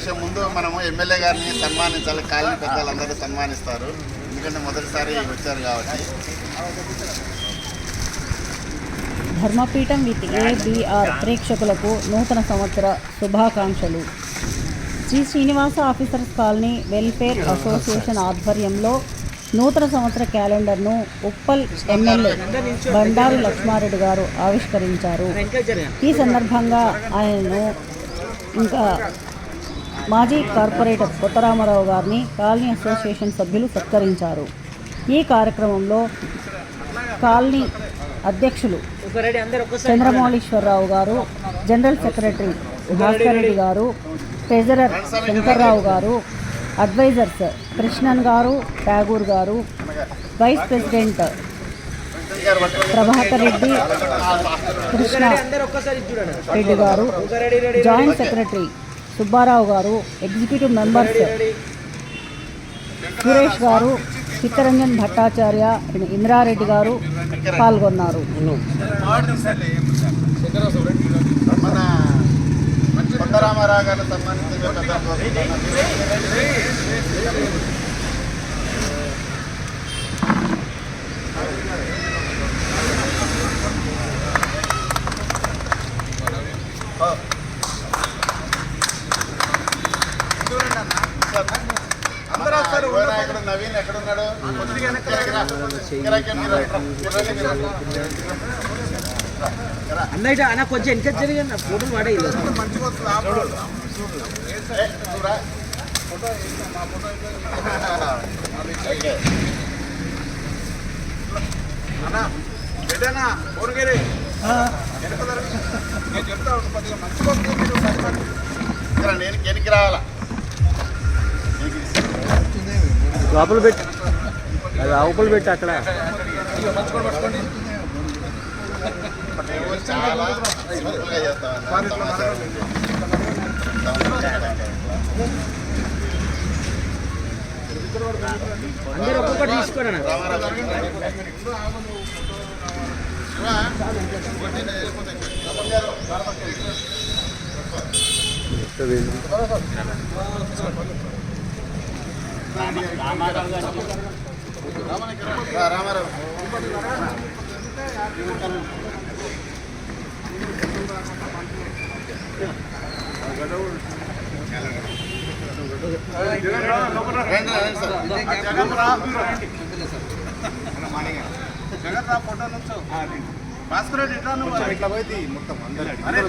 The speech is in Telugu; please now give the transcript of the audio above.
విషయం ముందు మనము ఎమ్మెల్యే గారిని సన్మానించాలి కాలనీ పెద్దలందరూ సన్మానిస్తారు. ఎందుకంటే మొదటిసారి వచ్చారు కాబట్టి. ధర్మపీఠం విత్ ఏబిఆర్ ప్రేక్షకులకు నూతన సంవత్సర శుభాకాంక్షలు. Sri Srinivasa officers colony welfare association ఆధ్వర్యంలో నూతన సంవత్సర క్యాలెండర్ను ఉప్పల్ ఎమ్మెల్యే బండారు లక్ష్మారెడ్డి గారు ఆవిష్కరించారు. ఈ సందర్భంగా ఆయనను ఇంకా మాజీ కార్పొరేటర్ కొత్తరామారావు గారిని కాలనీ అసోసియేషన్ సభ్యులు సత్కరించారు. ఈ కార్యక్రమంలో కాలనీ అధ్యక్షులు చంద్రమౌళీశ్వరరావు గారు జనరల్ సెక్రటరీ భాస్కర్ రెడ్డి గారు ట్రెజరర్ శంకర్రావు గారు అడ్వైజర్స్ కృష్ణన్ గారు ఠాగూర్ గారు వైస్ ప్రెసిడెంట్ ప్రభాకర్ రెడ్డి కృష్ణ రెడ్డి గారు జాయింట్ సెక్రటరీ సుబ్బారావు గారు ఎగ్జిక్యూటివ్ మెంబర్స్ సురేష్ గారు చిత్తరంజన్ భట్టాచార్య ఇంద్రారెడ్డి గారు పాల్గొన్నారు. మన కొండరామారావు వస్తారు నాయకుడు నవీన్ ఎక్కడున్నాడు అన్నయ్య అన్న కొంచెం వెనక జరిగింది ఫోటోలు. ఓకే. అన్నా. వెనక జరగ. నేను చెప్తా మీరు సరిపడి. ఇక్కడ నేను వెనక్కి రావాలా లోపల పెట్టి. అది లోపల పెట్టి అక్కడ. అందరూ ఒక్కొక్కటి తీసుకోరా అన్న శివ, కొట్టి నేను వెళ్ళిపోతా. రా, రామారావు. జగన్ రా ఫోటో నుంచో భాస్కర్ రెడ్డి ఇట్లా నువ్వు ఇట్లా పోయి మొత్తం అందరూ